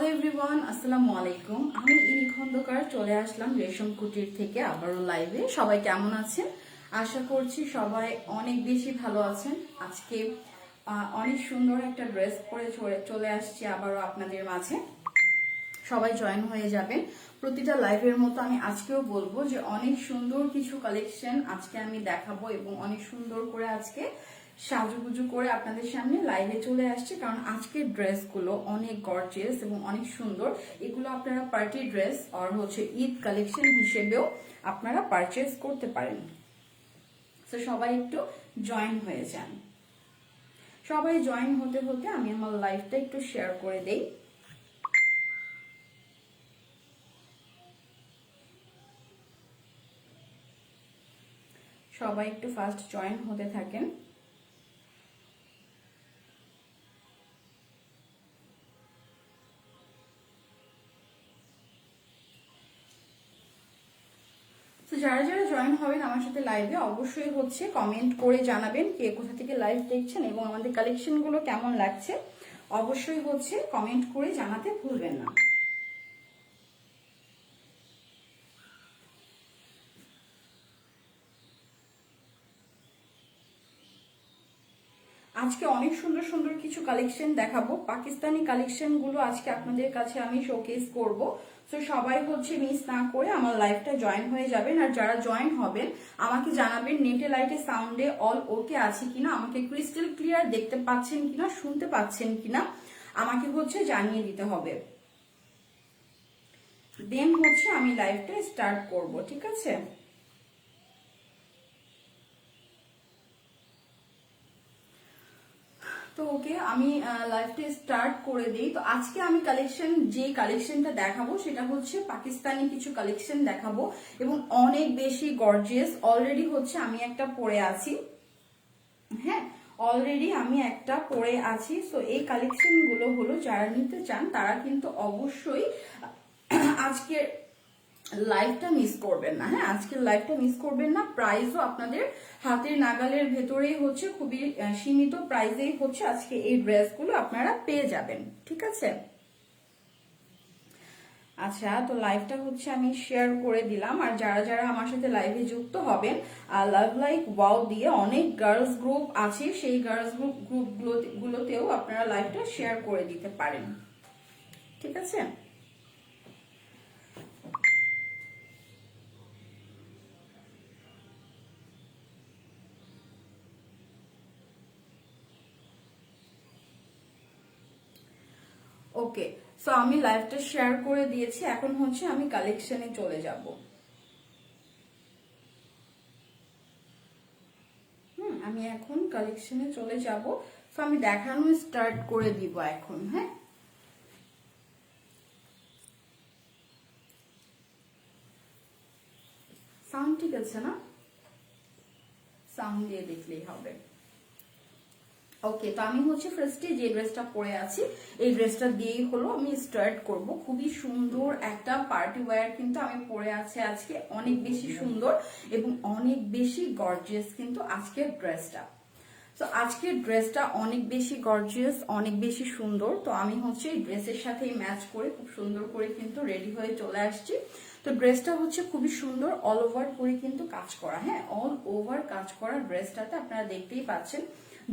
Hello everyone আসসালামু আলাইকুম। আমি ইনি খন্দকার, চলে আসলাম রেশম কুটির থেকে আবারও লাইভে সবাই কেমন আছেন? আশা করছি সবাই অনেক বেশি ভালো আছেন। আজকে অনেক সুন্দর একটা ড্রেস পরে চলে- আসছি আবারও আপনাদের মাঝে। সবাই জয়েন হয়ে যাবেন। প্রতিটা লাইভের মতো আমি আজকেও বলব যে অনেক সুন্দর কিছু কালেকশন আজকে আমি দেখাবো এবং অনেক সুন্দর করে আজকে সাজুগুজু করে আপনাদের সামনে লাইভে চলে আসছে, কারণ আজকের ড্রেসগুলো অনেক গর্জিয়াস এবং অনেক সুন্দর। এগুলো আপনারা পার্টি ড্রেস আর হচ্ছে ঈদ কালেকশন হিসেবেও আপনারা পারচেজ করতে পারেন। তো সবাই একটু জয়েন হয়ে যান। সবাই জয়েন হতে হতে আমি আমার লাইফটা একটু শেয়ার করে দেই। সবাই একটু ফার্স্ট জয়েন হতে থাকেন। যারা যারা জয়েন হবেন আমার সাথে লাইভে অবশ্যই হচ্ছে কমেন্ট করে জানাবেন কে কোথা থেকে লাইভ দেখছেন এবং আমাদের কালেকশনগুলো কেমন লাগছে। অবশ্যই হচ্ছে কমেন্ট করে জানাতে ভুলবেন না। আজকে অনেক সুন্দর সুন্দর কিছু কালেকশন দেখাবো। পাকিস্তানি কালেকশনগুলো আজকে আপনাদের কাছে আমি শোকেস করব। তো সবাই হচ্ছে মিস না করে আমার লাইভটা জয়েন হয়ে যাবেন। আর যারা জয়েন হবেন, আমাকে জানাবেন নেটে লাইটে সাউন্ডে অল ওকে আছে কিনা? আমাকে ক্রিস্টাল ক্লিয়ার দেখতে পাচ্ছেন কিনা, শুনতে পাচ্ছেন কিনা? আমাকে হচ্ছে জানিয়ে দিতে হবে। দেন হচ্ছে আমি লাইভটা স্টার্ট করব, ঠিক আছে? তো ওকে আমি লাইভটা স্টার্ট করে দিই। তো আজকে আমি কালেকশন যে কালেকশনটা দেখাবো সেটা হচ্ছে পাকিস্তানি কিছু কালেকশন দেখাবো এবং অনেক বেশি গর্জিয়াস অলরেডি হচ্ছে আমি একটা পরে আছি। হ্যাঁ অলরেডি আমি একটা পরে আছি। সো এই কালেকশনগুলো হলো যারা নিতে চান তারা কিন্তু অবশ্যই আজকে লাইভটা মিস করবেন না। হ্যাঁ আজকের লাইভটা মিস করবেন না। প্রাইসও আপনাদের হাতের নাগালের ভেতরেই হচ্ছে, খুবই সীমিত প্রাইসেই হচ্ছে আজকে এই ড্রেসগুলো আপনারা পেয়ে যাবেন। ঠিক আছে? আচ্ছা তো লাইভটা হচ্ছে আমি শেয়ার করে দিলাম। আর যারা যারা আমার সাথে লাইভে যুক্ত হবেন আর লাভ লাইক ওয়াও দিয়ে অনেক গার্লস গ্রুপ আছে। সেই গার্লস গ্রুপ গ্রুপ গুলোতেও আপনারা লাইভটা শেয়ার করে দিতে পারেন। ঠিক আছে? ওকে সো আমি লাইভটা শেয়ার করে দিয়েছি। এখন হচ্ছে আমি কালেকশনে চলে যাব। হুম, আমি এখন কালেকশনে চলে যাব। সো আমি দেখানো স্টার্ট করে দিব এখন হ্যাঁ? সাউন্ড ঠিক আছে না? সাউন্ড দিয়ে দেখলেই হবে। ওকে তো আমি হচ্ছে ফার্স্টে যে ড্রেসটা পরে আছি এই ড্রেসটা দিয়েই হলো আমি স্টার্ট করব। খুবই সুন্দর একটা পার্টি ওয়্যার কিন্তু আমি পরে আছি আজকে। অনেক বেশি সুন্দর এবং অনেক বেশি গর্জিয়াস কিন্তু আজকের ড্রেসটা তো আজকের ড্রেসটা অনেক বেশি গর্জিয়াস অনেক বেশি সুন্দর। তো আমি হচ্ছে এই ড্রেসের সাথেই ম্যাচ করে খুব সুন্দর করে কিন্তু রেডি হয়ে চলে আসছি। তো ড্রেসটা হচ্ছে খুবই সুন্দর অল ওভার করে কিন্তু কাজ করা। হ্যাঁ অল ওভার কাজ করা ড্রেসটাতে আপনারা দেখতেই পাচ্ছেন।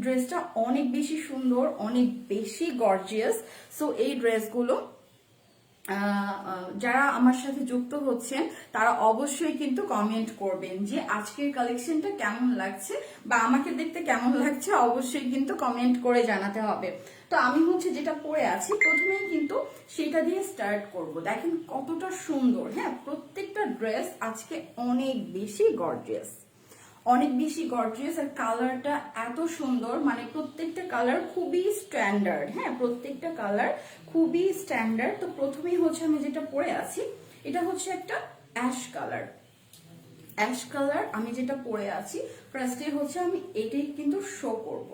ড্রেসটা অনেক বেশি সুন্দর, অনেক বেশি গর্জিয়াস সো এই ড্রেসগুলো যারা আমার সাথে যুক্ত হচ্ছেন, তারা অবশ্যই কিন্তু কমেন্ট করবেন যে আজকের কালেকশনটা কেমন লাগছে বা আমাকে দেখতে কেমন লাগছে, অবশ্যই কিন্তু কমেন্ট করে জানাতে হবে। তো আমি হচ্ছে যেটা পরে আছি, প্রথমেই কিন্তু সেটা দিয়ে স্টার্ট করব। দেখেন কতটা সুন্দর হ্যাঁ? প্রত্যেকটা ড্রেস আজকে অনেক বেশি গর্জিয়াস অনেক বেশি গর্জিয়াস আর কালারটা এত সুন্দর। মানে প্রত্যেকটা কালার খুবই স্ট্যান্ডার্ড হ্যাঁ? প্রত্যেকটা কালার খুবই স্ট্যান্ডার্ড তো প্রথমেই হচ্ছে আমি যেটা পরে আছি, এটা হচ্ছে একটা অ্যাশ কালার অ্যাশ কালার আমি যেটা পরে আছি ফার্স্টে হচ্ছে আমি এটাই কিন্তু শো করব।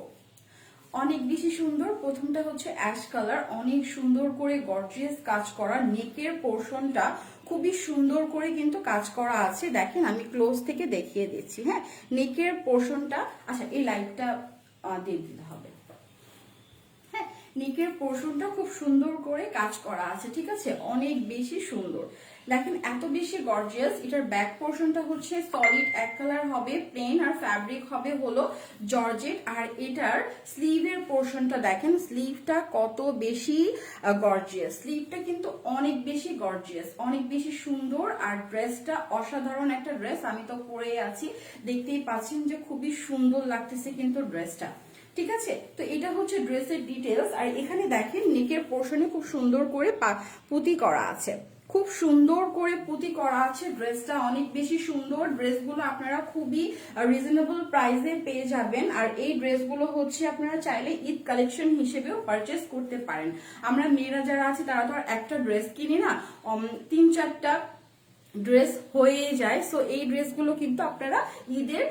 অনেক বেশি সুন্দর, প্রথমটা হচ্ছে অ্যাশ কালার অনেক সুন্দর করে গর্জিয়াস কাজ করা নেকের পোর্শনটা খুবই সুন্দর করে কিন্তু কাজ করা আছে। দেখেন আমি ক্লোজ থেকে দেখিয়ে দিচ্ছি হ্যাঁ? নেকের পোর্শনটা আচ্ছা এই লাইটটা দিয়ে দিতে হবে। হ্যাঁ নিকের পোর্শনটা খুব সুন্দর করে কাজ করা আছে, ঠিক আছে? অনেক বেশি সুন্দর। দেখেন, এত বেশি গর্জিয়াস এটার ব্যাক পোর্শনটা হচ্ছে সলিড এক কালার হবে প্লেন আর ফ্যাব্রিক হবে হলো জর্জেট। আর এটার স্লিভের পোর্শনটা দেখেন স্লিভটা কত বেশি গর্জিয়াস স্লিভটা কিন্তু অনেক বেশি গর্জিয়াস অনেক বেশি সুন্দর। আর ড্রেসটা অসাধারণ একটা ড্রেস আমি তো পরে আছি। দেখতেই পাচ্ছেন যে খুবই সুন্দর লাগতেছে কিন্তু ড্রেসটা ঠিক আছে? তো এটা হচ্ছে ড্রেসের ডিটেলস আর এখানে দেখেন নেকের পোর্শনে খুব সুন্দর করে পুঁতি করা আছে। খুব সুন্দর করে পুঁতি করা আছে ড্রেসটা। অনেক বেশি সুন্দর। ড্রেসগুলো আপনারা খুবই রিজনেবল প্রাইসে পেয়ে যাবেন। আর এই ড্রেসগুলো হচ্ছে আপনারা চাইলে ঈদ কালেকশন হিসেবেও পারচেস করতে পারেন। আমরা মেয়েরা যারা আছে, তারা তো একটা ড্রেস কিনি না। তিন চারটা ড্রেস হয়ে যায়। সো এই ড্রেসগুলো কিন্তু আপনারা ঈদের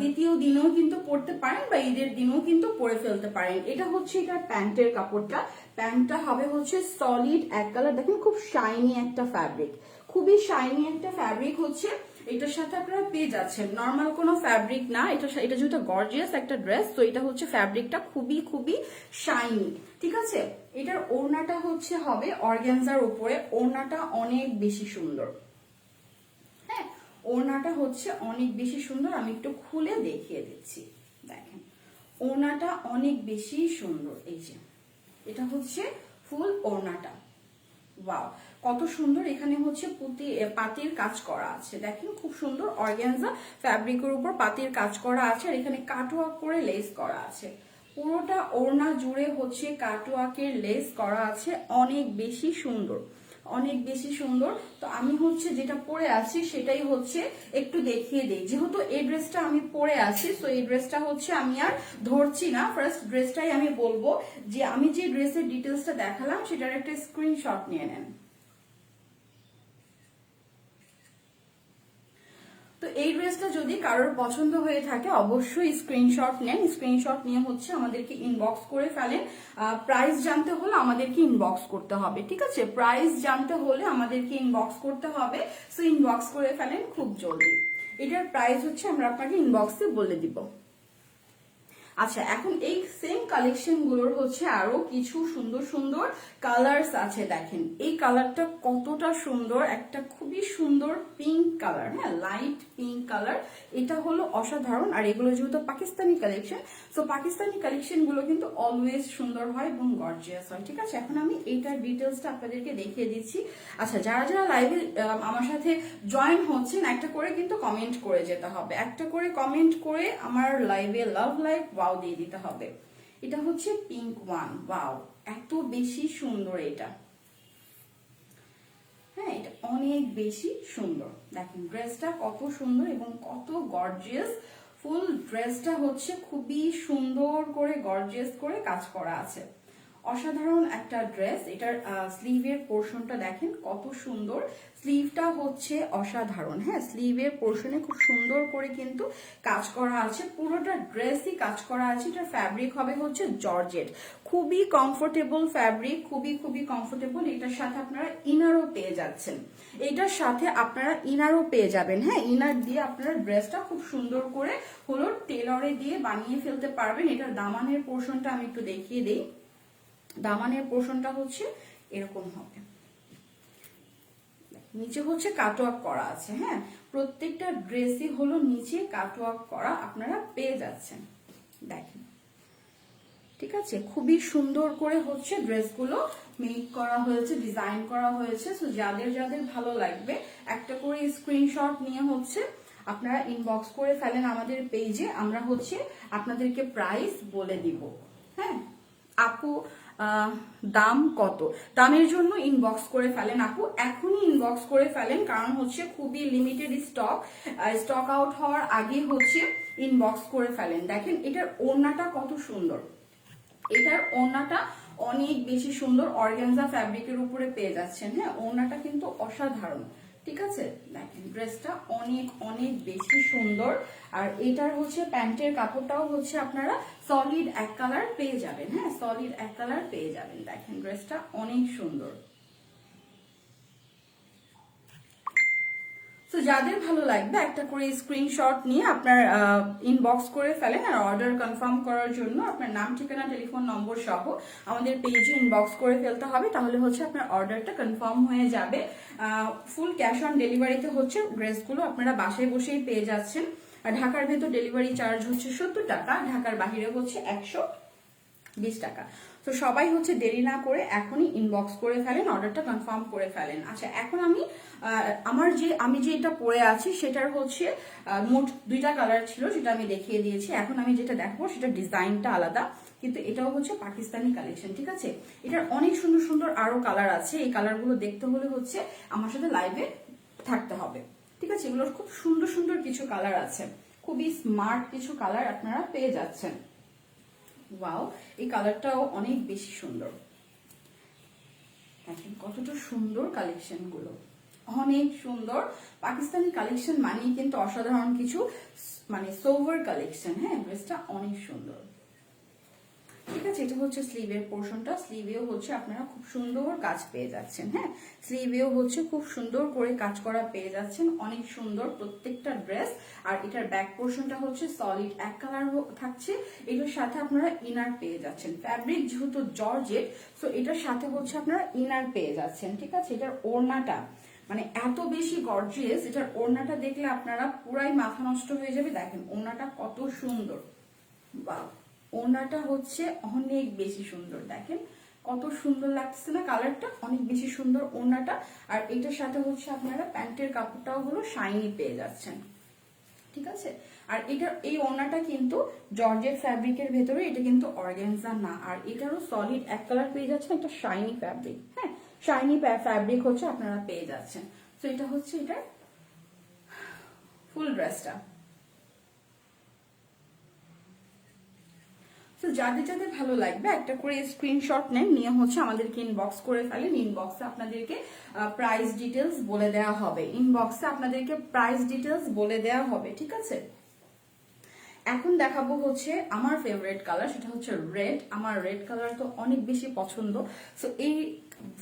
দ্বিতীয় দিনেও কিন্তু পরতে পারেন বা ঈদের দিনেও কিন্তু পরে ফেলতে পারেন। এটা হচ্ছে এটার প্যান্টের কাপড়টা। প্যান্টটা হবে হচ্ছে সলিড এক কালার দেখেন, খুব শাইনি একটা ফ্যাব্রিক খুবই শাইনি একটা ফ্যাব্রিক হচ্ছে। এটার সাথে আপনারা পেয়ে যাচ্ছেন। নর্মাল কোনো ফ্যাব্রিক না। এটা এটা যেহেতু গর্জিয়াস একটা ড্রেস তো এটা হচ্ছে ফ্যাব্রিকটা খুবই খুবই শাইনি ঠিক আছে? এটার ওড়নাটা হচ্ছে হবে অর্গ্যানজার উপরে। ওড়নাটা অনেক বেশি সুন্দর। ওড়নাটা হচ্ছে অনেক বেশি সুন্দর, আমি একটু খুলে দেখিয়ে দিচ্ছি। দেখেন, ওড়নাটা অনেক বেশি সুন্দর, এই যে। এটা হচ্ছে ফুল ওড়নাটা। ওয়াও, কত সুন্দর এখানে হচ্ছে পুঁতি পাতির কাজ করা আছে। দেখেন, খুব সুন্দর অর্গ্যানজা ফ্যাব্রিকের উপর পাতির কাজ করা আছে আর এখানে কাটওয়ার্ক করে লেস করা আছে। পুরোটা ওড়না জুড়ে হচ্ছে কাটওয়ার্কের লেস করা আছে, অনেক বেশি সুন্দর। অনেক বেশি সুন্দর। তো আমি হচ্ছে যেটা পরে আছি সেটাই হচ্ছে একটু দেখিয়ে দিই। যেহেতু এই ড্রেসটা আমি পরে আছি, তো এই ড্রেসটা হচ্ছে আমি আর ধরছি না। ফার্স্ট ড্রেসটাই আমি বলব যে আমি যে ড্রেসের ডিটেলসটা দেখালাম, সেটার একটা স্ক্রিনশট নিয়ে নেন। তো এই ড্রেসটা যদি কারোর পছন্দ হয়ে থাকে, অবশ্যই স্ক্রিনশট নেন। স্ক্রিনশট নিয়ে হচ্ছে আমাদেরকে ইনবক্স করে ফেলেন। প্রাইস জানতে হলে আমাদেরকে ইনবক্স করতে হবে, ঠিক আছে? প্রাইস জানতে হলে আমাদেরকে ইনবক্স করতে হবে। সো ইনবক্স করে ফেলেন খুব জলদি। এটার প্রাইস হচ্ছে আমরা আপনাকে ইনবক্সে বলে দিব। আচ্ছা এখন এই সেম কালেকশনগুলোর হচ্ছে আরও কিছু সুন্দর সুন্দর কালার্স আছে, দেখেন। এই কালারটা কতটা সুন্দর, একটা খুবই সুন্দর পিঙ্ক কালার হ্যাঁ লাইট পিঙ্ক কালার এটা হলো অসাধারণ, আর এগুলো যেহেতু পাকিস্তানি কালেকশন সো পাকিস্তানি কালেকশনগুলো কিন্তু অলওয়েজ সুন্দর হয় এবং গর্জিয়াস হয়, ঠিক আছে? এখন আমি এইটার ডিটেলসটা আপনাদেরকে দেখিয়ে দিচ্ছি। আচ্ছা যারা যারা লাইভে আমার সাথে জয়েন হচ্ছেন, একটা করে কিন্তু কমেন্ট করে যেতে হবে। একটা করে কমেন্ট করে আমার লাইভে লাভ লাইভ ওয়াও দিয়ে দিতে হবে। এটা হচ্ছে পিঙ্ক ওয়ান ওয়াও এত বেশি সুন্দর এটা। হ্যাঁ এটা অনেক বেশি সুন্দর। দেখেন ড্রেসটা কত সুন্দর এবং কত গর্জিয়াস ফুল ড্রেসটা হচ্ছে খুবই সুন্দর করে গর্জিয়াস করে কাজ করা আছে। অসাধারণ একটা ড্রেস। এটার স্লিভের পোর্শনটা দেখেন কত সুন্দর। স্লিভটা হচ্ছে অসাধারণ হ্যাঁ? স্লিভের পোর্শনে খুব সুন্দর করে কিন্তু কাজ করা আছে। পুরোটা ড্রেসই কাজ করা আছে। এটার ফ্যাব্রিক হবে হচ্ছে জর্জেট। খুবই কমফোর্টেবল ফ্যাব্রিক খুবই খুবই কমফোর্টেবল এটার সাথে আপনারা ইনারও পেয়ে যাচ্ছেন। এটার সাথে আপনারা ইনারও পেয়ে যাবেন হ্যাঁ? ইনার দিয়ে আপনারা ড্রেসটা খুব সুন্দর করে হলো টেলরে দিয়ে বানিয়ে ফেলতে পারবেন। এটার দামানের পোর্শনটা আমি একটু দেখিয়ে দিই। দামানের পোর্শনটা হচ্ছে এরকম হবে। নিচে হচ্ছে কাটওয়ার্ক করা আছে হ্যাঁ? প্রত্যেকটা ড্রেসই হলো নিচে কাটওয়ার্ক করা, আপনারা পেয়ে যাচ্ছেন। দেখেন। ঠিক আছে? খুবই সুন্দর করে হচ্ছে ড্রেসগুলো মেক করা হয়েছে, ডিজাইন করা হয়েছে। সো যাদের যাদের ভালো লাগবে, একটা করে স্ক্রিনশট নিয়ে হচ্ছে আপনারা ইনবক্স করে ফেলেন আমাদের পেজে আমরা হচ্ছে আপনাদেরকে প্রাইস বলে দিব হ্যাঁ? আপু দাম কত? দামের জন্য ইনবক্স করে ফেলেন আপু। এখনই ইনবক্স করে ফেলেন, কারণ হচ্ছে খুবই লিমিটেড স্টক স্টক আউট হওয়ার আগে হচ্ছে ইনবক্স করে ফেলেন। দেখেন, এটার ওড়নাটা কত সুন্দর। এটার ওড়নাটা অনেক বেশি সুন্দর। অর্গেনজা ফ্যাব্রিকের উপরে পেয়ে যাচ্ছেন। হ্যাঁ ওড়নাটা কিন্তু অসাধারণ। ঠিক আছে? দেখেন ড্রেসটা অনেক অনেক বেশি সুন্দর। আর এটার হচ্ছে প্যান্টের কাপড়টাও হচ্ছে আপনারা সলিড এক কালার পেয়ে যাবেন হ্যাঁ? সলিড এক কালার পেয়ে যাবেন। দেখেন ড্রেসটা অনেক সুন্দর। তো যাদের ভালো লাগবে, একটা করে স্ক্রিনশট নিয়ে আপনার ইনবক্স করে ফেলেন আর অর্ডার কনফার্ম করার জন্য আপনার নাম, ঠিকানা টেলিফোন নম্বর সহ আমাদের পেজে ইনবক্স করে ফেলতে হবে। তাহলে হচ্ছে আপনার অর্ডারটা কনফার্ম হয়ে যাবে। ফুল ক্যাশ অন ডেলিভারিতে হচ্ছে ড্রেসগুলো আপনারা বাসায় বসেই পেয়ে যাচ্ছেন। আর ঢাকার ভেতর ডেলিভারি চার্জ হচ্ছে সত্তর টাকা, ঢাকার বাহিরে হচ্ছে একশো বিশ টাকা। তো সবাই হচ্ছে দেরি না করে এখনই ইনবক্স করে ফেলেন অর্ডারটা কনফার্ম করে ফেলেন। আচ্ছা এখন আমি আমার যে, আমি যে এটা পরে আছি সেটার হচ্ছে মোট দুইটা কালার ছিল যেটা আমি দেখিয়ে দিয়েছি। এখন আমি যেটা দেখব সেটা ডিজাইনটা আলাদা, কিন্তু এটাও হচ্ছে পাকিস্তানি কালেকশন ঠিক আছে? এটার অনেক সুন্দর সুন্দর আরও কালার আছে। এই কালারগুলো দেখতে হলে হচ্ছে আমার সাথে লাইভে থাকতে হবে, ঠিক আছে? এগুলোর খুব সুন্দর সুন্দর কিছু কালার আছে। খুবই স্মার্ট কিছু কালার আপনারা পেয়ে যাচ্ছেন। ওয়াও এই কালারটাও অনেক বেশি সুন্দর। দেখেন কতটা সুন্দর কালেকশনগুলো অনেক সুন্দর। পাকিস্তানি কালেকশন মানেই কিন্তু অসাধারণ কিছু মানে সোভার কালেকশন হ্যাঁ ড্রেসটা অনেক সুন্দর। ঠিক আছে, এটা হচ্ছে স্লিভের পোর্শনটা স্লিভেও হচ্ছে আপনারা খুব সুন্দর কাজ পেয়ে যাচ্ছেন হ্যাঁ? স্লিভেও হচ্ছে খুব সুন্দর করে কাজ করা পেয়ে যাচ্ছেন, অনেক সুন্দর প্রত্যেকটা ড্রেস আর এটার ব্যাক পোর্শনটা হচ্ছে সলিড এক কালার থাকছে। এটার সাথে আপনারা ইনার পেয়ে যাচ্ছেন ফ্যাব্রিক যেহেতু জর্জেট সো এটার সাথে হচ্ছে আপনারা ইনার পেয়ে যাচ্ছেন, ঠিক আছে? এটার ওড়নাটা মানে এত বেশি গর্জিয়াস এটার ওড়নাটা দেখলে আপনারা পুরাই মাথা নষ্ট হয়ে যাবে। দেখেন, ওড়নাটা কত সুন্দর। বাহ! ওড়নাটা হচ্ছে অনেক বেশি সুন্দর, দেখেন। কত সুন্দর লাগতেছে না কালারটা? অনেক বেশি সুন্দর ওড়নাটা আর এটার সাথে হচ্ছে আপনারা প্যান্টের কাপড়টাও হলো শাইনি পেয়ে যাচ্ছেন। ঠিক আছে? আর এটা, এই ওড়নাটা কিন্তু জর্জেট ফ্যাব্রিকের ভেতরে, এটা কিন্তু অর্গেনজা না। আর এটারও সলিড এক কালার পেয়ে যাচ্ছেন, একটা শাইনি ফ্যাব্রিক হ্যাঁ শাইনি ফ্যাব্রিক হচ্ছে আপনারা পেয়ে যাচ্ছেন। তো এটা হচ্ছে এটার ফুল ড্রেসটা তো যাদের যাদের ভালো লাগবে, একটা করে স্ক্রিনশট নেন, নিয়ে হচ্ছে আমাদেরকে ইনবক্স করে ফেলেন। ইনবক্সে আপনাদেরকে প্রাইস ডিটেলস বলে দেওয়া হবে। ইনবক্সে আপনাদেরকে প্রাইস ডিটেলস বলে দেওয়া হবে, ঠিক আছে? এখন দেখাবো হচ্ছে আমার ফেভারিট কালার সেটা হচ্ছে রেড আমার রেড কালার তো অনেক বেশি পছন্দ। সো এই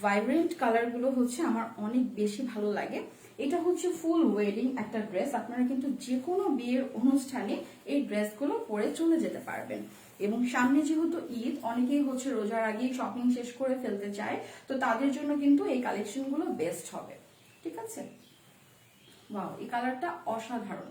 ভাইব্রেন্ট কালারগুলো হচ্ছে আমার অনেক বেশি ভালো লাগে। এটা হচ্ছে ফুল ওয়েডিং একটা ড্রেস আপনারা কিন্তু যে কোনো বিয়ের অনুষ্ঠানে এই ড্রেসগুলো পরে চলে যেতে পারবেন। এবং সামনে যেহেতু ঈদ, অনেকেই হচ্ছে রোজার আগেই শপিং শেষ করে ফেলতে চায়, তো তাদের জন্য কিন্তু এই কালেকশনগুলো বেস্ট হবে। ঠিক আছে? ওয়াও এই কালারটা অসাধারণ।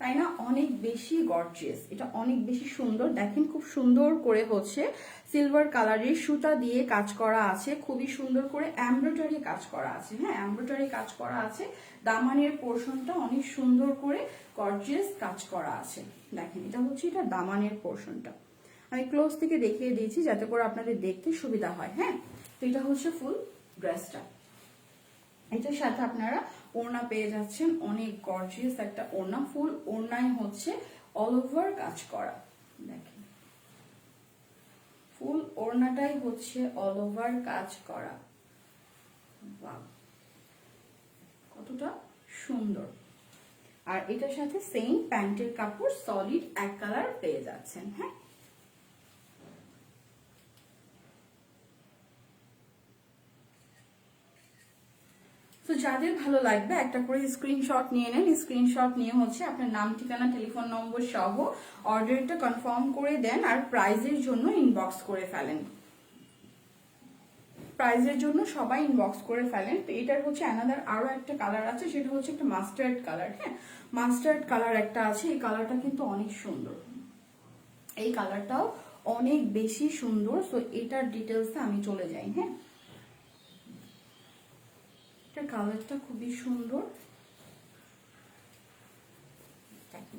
তাই না? অনেক বেশি গর্জিয়াস এটা অনেক বেশি সুন্দর। দেখেন খুব সুন্দর করে হচ্ছে সিলভার কালারের সুতা দিয়ে কাজ করা আছে। খুবই সুন্দর করে এমব্রয়ডারি কাজ করা আছে। হ্যাঁ এমব্রয়ডারি কাজ করা আছে। দামানের পোর্শনটা অনেক সুন্দর করে গর্জিয়াস কাজ করা আছে। দেখেন, এটা হচ্ছে এটা দামানের পোর্শনটা আমি ক্লোজ থেকে দেখিয়ে দিয়েছি যাতে করে আপনাদের দেখতে সুবিধা হয় হ্যাঁ? তো এটা হচ্ছে ফুল ড্রেসটা এটার সাথে আপনারা ওড়না পেয়ে যাচ্ছেন, অনেক গর্জিয়াস একটা ওড়না ফুল ওড়নাই হচ্ছে অল ওভার কাজ করা। দেখেন। ফুল ওড়নাটাই হচ্ছে অল ওভার কাজ করা! কতটা সুন্দর। আর এটার সাথে সেম প্যান্টের কাপড় সলিড এক কালার পেয়ে যাচ্ছেন হ্যাঁ? যাদের ভালো লাগবে, একটা করে স্ক্রিনশট নিয়ে নেন। স্ক্রিনশট নিয়ে হচ্ছে আপনার নাম, ঠিকানা টেলিফোন নম্বর সহ অর্ডারটা কনফার্ম করে দেন আর প্রাইজের জন্য ইনবক্স করে ফেলেন। প্রাইজের জন্য সবাই ইনবক্স করে ফেলেন। তো এটার হচ্ছে অ্যানাদার আরও একটা কালার আছে, সেটা হচ্ছে একটা মাস্টার্ড কালার হ্যাঁ? মাস্টার্ড কালার একটা আছে, এই কালারটা কিন্তু অনেক সুন্দর। এই কালারটাও অনেক বেশি সুন্দর সো এটার ডিটেলসে আমি চলে যাই হ্যাঁ? এটা কালারটা খুবই সুন্দর।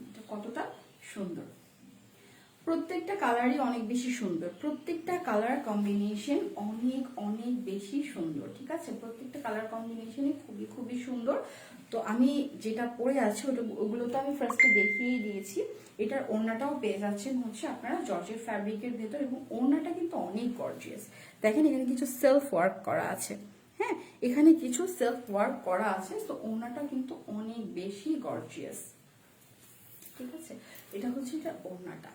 এটা কতটা সুন্দর। প্রত্যেকটা কালারই অনেক বেশি সুন্দর। প্রত্যেকটা কালার কম্বিনেশন অনেক অনেক বেশি সুন্দর, ঠিক আছে? প্রত্যেকটা কালার কম্বিনেশনই খুবই খুবই সুন্দর। তো আমি যেটা পরে আছি, ওটা, ওগুলো তো আমি ফার্স্টে দেখিয়ে দিয়েছি। এটার ওড়নাটাও পেয়ে যাচ্ছেন হচ্ছে আপনারা জর্জের ফ্যাব্রিকের ভেতর এবং ওড়নাটা কিন্তু অনেক গর্জিয়াস দেখেন এখানে কিছু সেলফ ওয়ার্ক করা আছে। হ্যাঁ এখানে কিছু সেলফ ওয়ার্ক করা আছে তো ওড়নাটা কিন্তু অনেক বেশি গর্জিয়াস ঠিক আছে? এটা হচ্ছে এটা ওড়নাটা।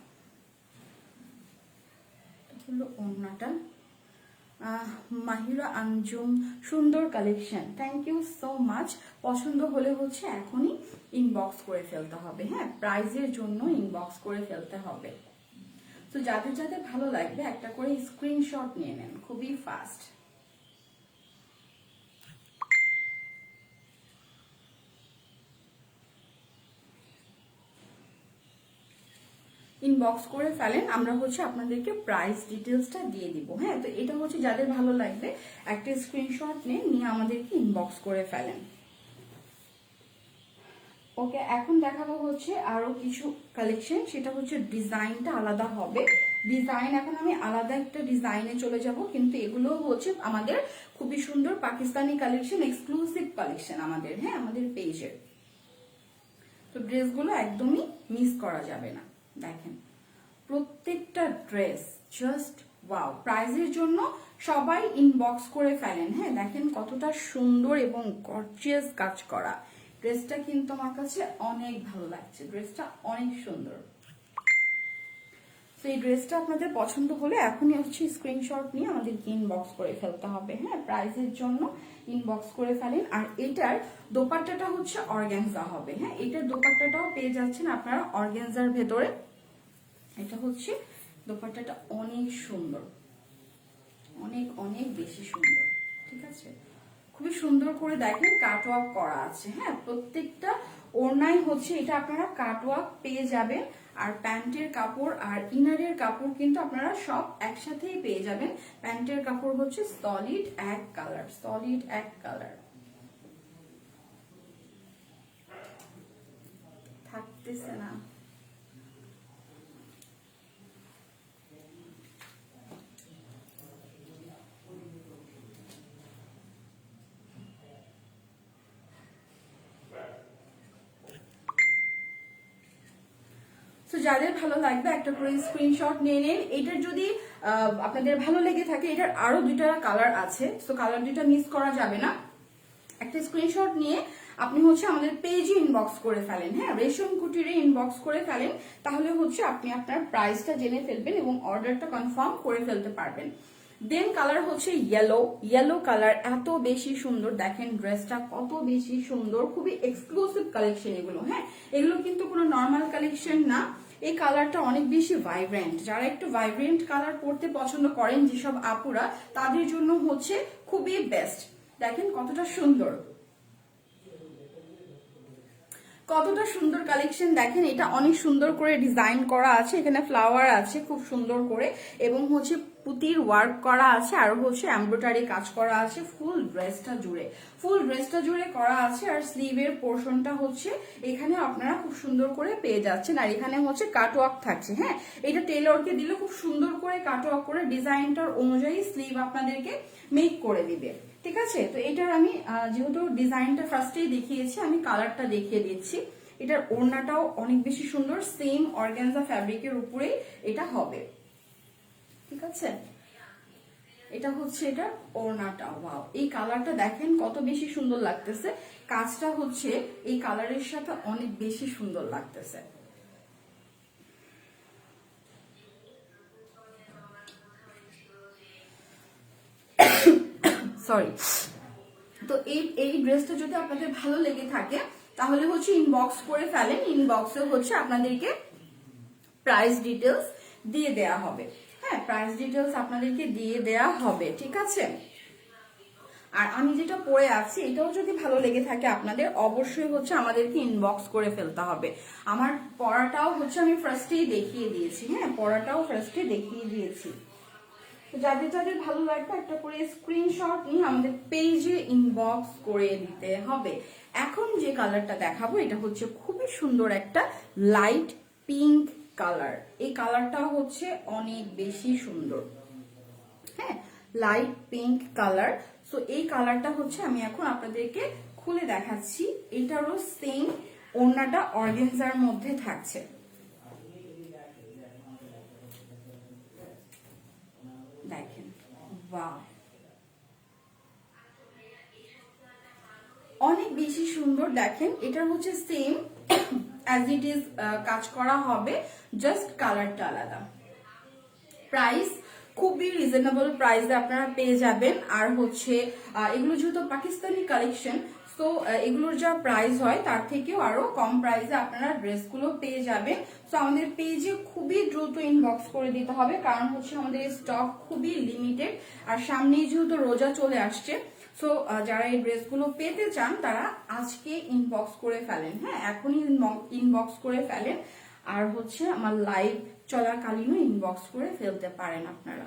আহ, মাহিরা আঞ্জুম সুন্দর collection thank you so much পছন্দ হলে হচ্ছে এখনই ইনবক্স করে ফেলতে হবে। হ্যাঁ প্রাইজের জন্য ইনবক্স করে ফেলতে হবে। তো যাদের যাদের ভালো লাগবে একটা করে স্ক্রিনশট নিয়ে নেন। খুবই ফাস্ট ইনবক্স করে ফেলেন, আমরা হচ্ছে আপনাদেরকে প্রাইস ডিটেলসটা দিয়ে দিব। হ্যাঁ তো এটা হচ্ছে যাদের ভালো লাগবে, একটা স্ক্রিনশট নিয়ে নিয়ে আমাদেরকে ইনবক্স করে ফেলেন। ওকে, এখন দেখাবো হচ্ছে আরও কিছু কালেকশন সেটা হচ্ছে ডিজাইনটা আলাদা হবে। ডিজাইন এখন আমি আলাদা একটা ডিজাইনে চলে যাব, কিন্তু এগুলো হচ্ছে আমাদের খুবই সুন্দর পাকিস্তানি কালেকশন এক্সক্লুসিভ কালেকশন আমাদের হ্যাঁ আমাদের পেজের তো ড্রেসগুলো একদমই মিস করা যাবে না। দেখেন, প্রত্যেকটা ড্রেস জাস্ট ওয়াও প্রাইজের জন্য সবাই ইনবক্স করে ফেলেন। হ্যাঁ দেখেন কতটা সুন্দর এবং গর্জিয়াস কাজ করা। ড্রেসটা কিন্তু আমার কাছে অনেক ভালো লাগছে। ড্রেসটা অনেক সুন্দর। তো এই ড্রেসটা আপনাদের পছন্দ হলে এখনই হচ্ছে স্ক্রিনশট নিয়ে আমাদেরকে ইনবক্স করে ফেলতে হবে। হ্যাঁ প্রাইজের জন্য ইনবক্স করে ফেলেন। আর এটার দোপাট্টাটা হচ্ছে অর্গ্যানজা হবে। হ্যাঁ এটার দোপাট্টাটাও পেয়ে যাচ্ছেন আপনারা অর্গ্যানজার ভেতরে। এটা হচ্ছে দোপাট্টাটা অনেক সুন্দর। অনেক অনেক বেশি সুন্দর। ঠিক আছে? খুবই সুন্দর করে দেখেন কাটওয়ার্ক করা আছে। হ্যাঁ প্রত্যেকটা ওড়নাই হচ্ছে এটা আপনারা কাটওয়ার্ক পেয়ে যাবেন। আর প্যান্টের কাপড় আর ইনারের কাপড় কিন্তু আপনারা সব একসাথেই পেয়ে যাবেন। প্যান্টের কাপড় হচ্ছে সলিড এক কালার সলিড এক কালার থাকতেছে না। যাদের ভালো লাগবে, একটা করে স্ক্রিনশট নিয়ে নিন। এটার যদি আপনাদের ভালো লেগে থাকে, এটার আরও দুইটা কালার আছে। তো কালার দুইটা মিস করা যাবে না। একটা স্ক্রিনশট নিয়ে আপনি হচ্ছে আমাদের পেজে ইনবক্স করে ফেলেন হ্যাঁ? রেশন কুটিরে ইনবক্স করে ফেলেন। তাহলে হচ্ছে আপনি আপনার প্রাইসটা জেনে ফেলবেন এবং অর্ডারটা কনফার্ম করে ফেলতে পারবেন। দেন কালার হচ্ছে ইয়েলো ইয়েলো কালার এত বেশি সুন্দর। দেখেন ড্রেসটা কত বেশি সুন্দর। খুবই এক্সক্লুসিভ কালেকশন এগুলো হ্যাঁ? এগুলো কিন্তু কোনো নর্মাল কালেকশন না। এই কালারটা অনেক বেশি ভাইব্রেন্ট যারা একটু ভাইব্রেন্ট কালার পরতে পছন্দ করেন যেসব আপুরা, তাদের জন্য হচ্ছে খুবই বেস্ট দেখেন কতটা সুন্দর। কতটা সুন্দর কালেকশন দেখেন, এটা অনেক সুন্দর করে ডিজাইন করা আছে। এখানে ফ্লাওয়ার আছে খুব সুন্দর করে এবং হচ্ছে পুতির ওয়ার্ক করা আছে, আর হচ্ছে এমব্রয়ডারি কাজ করা আছে ফুল ড্রেসটা জুড়ে। ফুল ড্রেসটা জুড়ে করা আছে, আর স্লিভের পোর্শনটা হচ্ছে এখানে আপনারা খুব সুন্দর করে পেয়ে যাচ্ছেন। আর এখানে হচ্ছে কাটওয়ার্ক থাকছে হ্যাঁ? এটা টেলরকে দিলে খুব সুন্দর করে কাটওয়ার্ক করে ডিজাইনটার অনুযায়ী স্লিভ আপনাদেরকে মেক করে দিবে। ঠিক আছে? তো এটার আমি যেহেতু ডিজাইনটা ফার্স্টেই দেখিয়েছি, আমি কালারটা দেখিয়ে দিচ্ছি। এটার ওড়নাটাও অনেক বেশি সুন্দর সেম অর্গানজা ফ্যাব্রিকের উপরেই এটা হবে। ঠিক আছে? এটা হচ্ছে এটা ওড়নাটা। ওয়াও এই কালারটা দেখেন কত বেশি সুন্দর লাগতেছে। কাজটা হচ্ছে এই কালারের সাথে অনেক বেশি সুন্দর লাগতেছে। সরি তো এই এই ড্রেসটা যদি আপনাদের ভালো লেগে থাকে, তাহলে হচ্ছে ইনবক্স করে ফেলেন। ইনবক্সে হচ্ছে আপনাদেরকে প্রাইস ডিটেলস দিয়ে দেয়া হবে। হ্যাঁ প্রাইস ডিটেলস আপনাদেরকে দিয়ে দেয়া হবে, ঠিক আছে? আর আমি যেটা পরে আছি, এটাও যদি ভালো লেগে থাকে আপনাদের, অবশ্যই হচ্ছে আমাদেরকে ইনবক্স করে ফেলতে হবে। আমার পড়াটাও হচ্ছে আমি ফার্স্টেই দেখিয়ে দিয়েছি হ্যাঁ পড়াটাও ফার্স্টে দেখিয়ে দিয়েছি। যাদের যাদের ভালো লাগবে একটা করে স্ক্রিনশট নিয়ে আমাদের পেজে ইনবক্স করে দিতে হবে। এখন যে কালারটা দেখাবো, এটা হচ্ছে খুবই সুন্দর একটা লাইট পিঙ্ক কালার। এই কালারটা হচ্ছে অনেক বেশি সুন্দর। হ্যাঁ লাইট পিঙ্ক কালার সো এই কালারটা হচ্ছে আমি এখন আপনাদেরকে খুলে দেখাচ্ছি। এটারও সেম ওড়নাটা অর্গেনজার মধ্যে থাকছে। অনেক বেশি সুন্দর, দেখেন এটা হচ্ছে সেম অ্যাজ ইট ইজ কাজ করা হবে জাস্ট কালারটা আলাদা। প্রাইস খুবই রিজনেবল প্রাইসে আপনারা পেয়ে যাবেন। আর হচ্ছে এগুলো যেহেতু পাকিস্তানি কালেকশন তো এগুলোর যা প্রাইস হয়, তার থেকেও আরও কম প্রাইসে আপনারা ড্রেসগুলো পেয়ে যাবেন। তো আমাদের পেজে খুবই দ্রুত ইনবক্স করে দিতে হবে, কারণ হচ্ছে আমাদের স্টক খুবই লিমিটেড আর সামনেই যেহেতু রোজা চলে আসছে সো যারা এই ড্রেসগুলো পেতে চান, তারা আজকে ইনবক্স করে ফেলেন হ্যাঁ? এখনই ইনবক্স করে ফেলেন। আর হচ্ছে আমার লাইভ চলাকালীনও ইনবক্স করে ফেলতে পারেন আপনারা।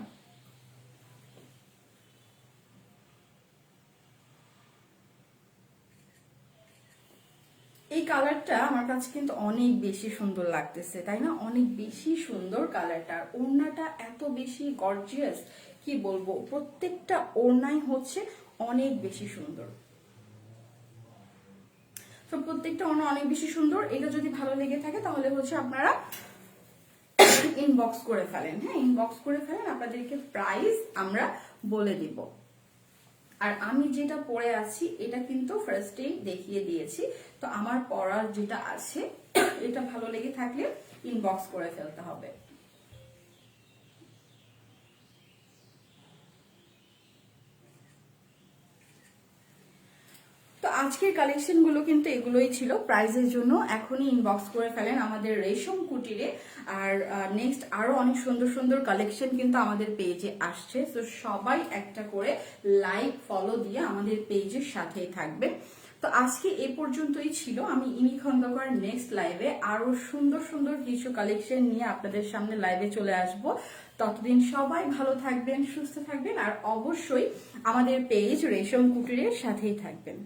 এই কালারটা আমার কাছে কিন্তু অনেক বেশি সুন্দর লাগতেছে, তাই না? অনেক বেশি সুন্দর কালারটা। আর ওড়নাটা এত বেশি গর্জিয়াস কি বলব? প্রত্যেকটা ওড়নাই হচ্ছে অনেক বেশি সুন্দর। তো প্রত্যেকটা ওড়না অনেক বেশি সুন্দর। এটা যদি ভালো লেগে থাকে, তাহলে হচ্ছে আপনারা ইনবক্স করে ফেলেন। হ্যাঁ ইনবক্স করে ফেলেন, আপনাদেরকে প্রাইস আমরা বলে দিব। আর আমি যেটা পরে আছি, এটা কিন্তু ফার্স্টেই দেখিয়ে দিয়েছি। তো আমার পরার যেটা আছে, এটা ভালো লেগে থাকলে ইনবক্স করে ফেলতে হবে। আজকের কালেকশনগুলো কিন্তু এগুলোই ছিল। প্রাইজের জন্য এখনই ইনবক্স করে ফেলেন আমাদের রেশম কুটিরে। আর নেক্সট আরও অনেক সুন্দর সুন্দর কালেকশন কিন্তু আমাদের পেজে আসছে। তো সবাই একটা করে লাইক ফলো দিয়ে আমাদের পেজের সাথেই থাকবে। তো আজকে এ পর্যন্তই ছিল। আমি ইমি খন্দকার নেক্সট লাইভে আরও সুন্দর সুন্দর কিছু কালেকশন নিয়ে আপনাদের সামনে লাইভে চলে আসব। ততদিন সবাই ভালো থাকবেন, সুস্থ থাকবেন, আর অবশ্যই আমাদের পেজ রেশম কুটিরের সাথেই থাকবেন।